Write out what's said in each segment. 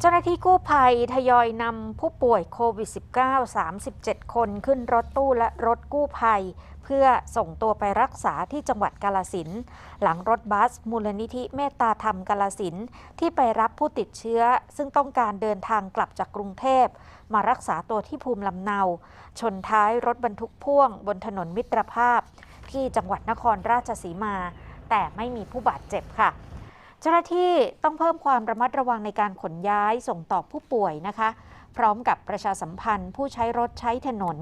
เจ้าหน้าที่กู้ภัยทยอยนำผู้ป่วยโควิด -19 37 คนขึ้นรถตู้และรถกู้ภัย เพื่อส่งตัวไปรักษาที่จังหวัดกาลสินหลังรถบัสมูลนิธิเมตตาธรรมกาลสินที่ไปรับผู้ติดเชื้อ ซึ่งต้องการเดินทางกลับจากกรุงเทพ มารักษาตัวที่ภูมิลำเนา ชนท้ายรถบรรทุกพ่วง บนถนนมิตรภาพ ที่จังหวัดนครราชสีมา แต่ไม่มีผู้บาดเจ็บค่ะ เจ้าหน้าที่ต้องเพิ่มความระมัดระวังในการขนย้ายส่งต่อผู้ป่วยนะคะ พร้อมกับประชาสัมพันธ์ผู้ใช้รถใช้ถนน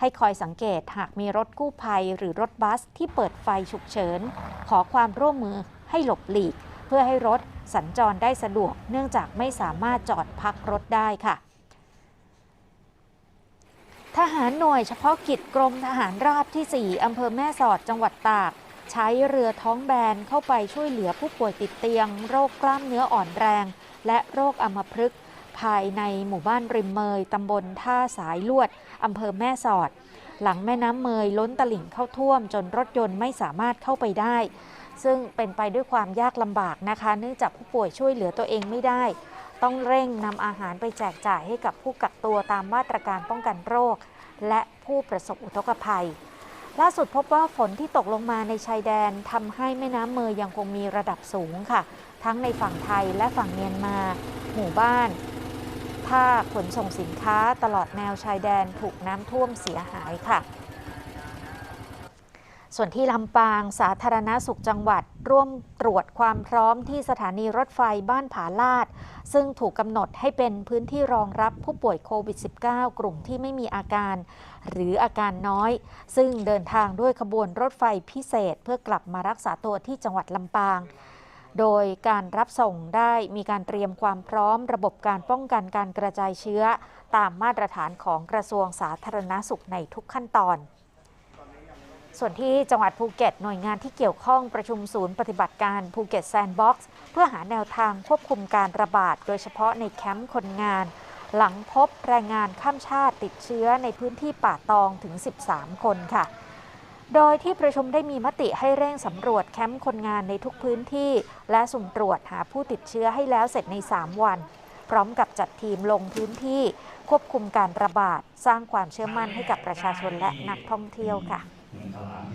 ให้คอยสังเกตหากมีรถกู้ภัย หรือรถบัสที่เปิดไฟฉุกเฉิน ขอความร่วมมือให้หลบหลีก เพื่อให้รถสัญจรได้สะดวก เนื่องจากไม่สามารถจอดพักรถได้ค่ะทหารหน่วยเฉพาะกิจกรมทหารราบที่ 4 อำเภอแม่สอด จังหวัดตาก ใช้เรือท้องแบนเข้าไปช่วยเหลือผู้ป่วยติดเตียง โรคกล้ามเนื้ออ่อนแรง และโรคอัมพฤกษ์ภายในหมู่บ้านริมเมยตำบลท่าสายลวดอำเภอแม่สอด หลังแม่น้ำเมยล้นตลิ่งเข้าท่วม จนรถยนต์ไม่สามารถเข้าไปได้ ซึ่งเป็นไปด้วยความยากลำบากนะคะ เนื่องจากผู้ป่วยช่วยเหลือตัวเองไม่ได้ ต้องเร่งนำอาหารไปแจกจ่ายให้กับผู้กักตัวตามมาตรการป้องกันโรค และผู้ประสบอุทกภัย ล่าสุดพบว่าฝนที่ตกลงมาในชายแดนทำให้แม่น้ำเมยยังคงมีระดับสูงค่ะ ทั้งในฝั่งไทยและฝั่งเมียนมา หมู่บ้านภาคขนส่งสินค้าตลอดแนวชายแดนถูกน้ำท่วมเสียหายค่ะ ส่วนที่ลำปางสาธารณาสุขจังหวัด ร่วมตรวจความพร้อมที่สถานีรถไฟบ้านผาลาด ซึ่งถูกกำหนดให้เป็นพื้นที่รองรับผู้ป่วยโควิด -19 กลุ่มที่ไม่มีอาการ หรืออาการน้อย ซึ่งเดินทางด้วยขบวนรถไฟพิเศษ เพื่อกลับมารักษาตัวที่จังหวัดลำปาง โดยการรับส่งได้มีการเตรียมความพร้อม ระบบการป้องกันการกระจายเชื้อ ตามมาตรฐานของกระทรวงสาธารณาสุขในทุกขั้นตอน ส่วนที่จังหวัดภูเก็ตหน่วยงานที่เกี่ยวข้องประชุมศูนย์ปฏิบัติการภูเก็ตแซนด์บ็อกซ์เพื่อหาแนวทางควบคุมการระบาด โดยเฉพาะในแคมป์คนงาน หลังพบแรงงานข้ามชาติติดเชื้อในพื้นที่ป่าตองถึง 13 คนค่ะ โดยที่ประชุมได้มีมติให้เร่งสำรวจแคมป์คนงานในทุกพื้นที่ และสุ่มตรวจหาผู้ติดเชื้อให้แล้วเสร็จใน 3 วัน พร้อมกับจัดทีมลงพื้นที่ ควบคุมการระบาด สร้างความเชื่อมั่นให้กับประชาชนและนักท่องเที่ยวค่ะ mental angin